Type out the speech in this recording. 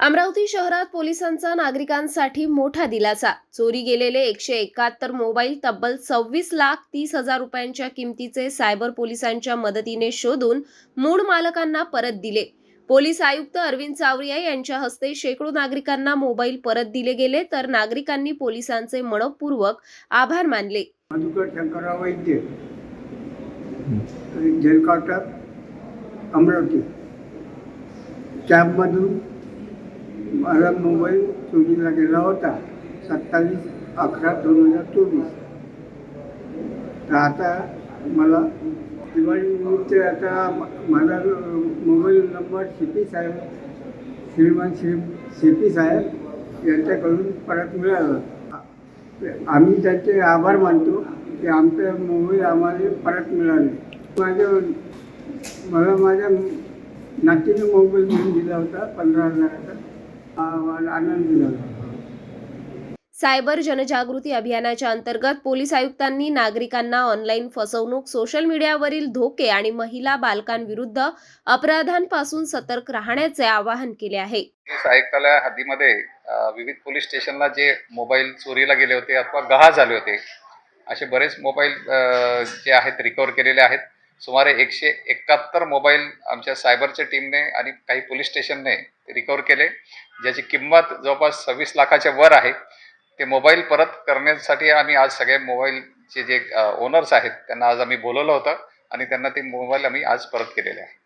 अमरावती शहरात पोलिसांचा नागरिकांसाठी मोठा दिलासा. चोरी गेलेले एकशे एकाहत्तर मोबाईल तब्बल सव्वीस लाख तीस हजार रुपयांच्या किमतीचे सायबर पोलिसांच्या मदतीने शोधून मूळ मालकांना परत दिले. पोलीस आयुक्त अरविंद चावरिया यांच्या हस्ते शेकडो नागरिकांना मोबाईल परत दिले गेले तर नागरिकांनी पोलिसांचे मनपूर्वक आभार मानले. वैद्य अमरावती. कॅबमधून मला मोबाईल चोरीला गेला होता. सत्तावीस अकरा दोन हजार चोवीस. तर आता मला दिवाळीनिमित्त आता माझा मोबाईल नंबर सी पी साहेब श्रीमान श्री सी पी साहेब यांच्याकडून परत मिळाला. आम्ही त्यांचे आभार मानतो की आमच्या मोबाईल आम्हाला परत मिळाले. माझ्या मला माझ्या नातीने मोबाईल घेऊन दिला होता पंधरा हजाराचा. आनंद झाला. सायबर जनजागृती अभियानाच्या अंतर्गत पोलीस आयुक्तांनी नागरिकांना ऑनलाईन फसवणूक सोशल मीडियावरील धोके आणि महिला बालकांविरुद्ध अपराधांपासून सतर्क राहण्याचे आवाहन केले आहे. पोलीस आयुक्तालय हद्दीमध्ये विविध पोलीस स्टेशनला जे मोबाईल चोरीला गेले होते अथवा गहाळ झाले होते असे बरेच मोबाईल जे आहेत रिकवर केलेले आहेत. सुमारे एकशे एकाहत्तर मोबाईल आमच्या सायबरच्या टीमने आणि काही पोलीस स्टेशनने रिकवर केले ज्याची किंमत जवळपास सव्वीस लाखाच्या वर आहे. ते मोबाईल परत करण्यासाठी आम्ही आज सगळे मोबाईलचे जे ओनर्स आहेत त्यांना आज आम्ही बोलवलं होतं आणि त्यांना ते मोबाईल आम्ही आज परत केलेले आहे.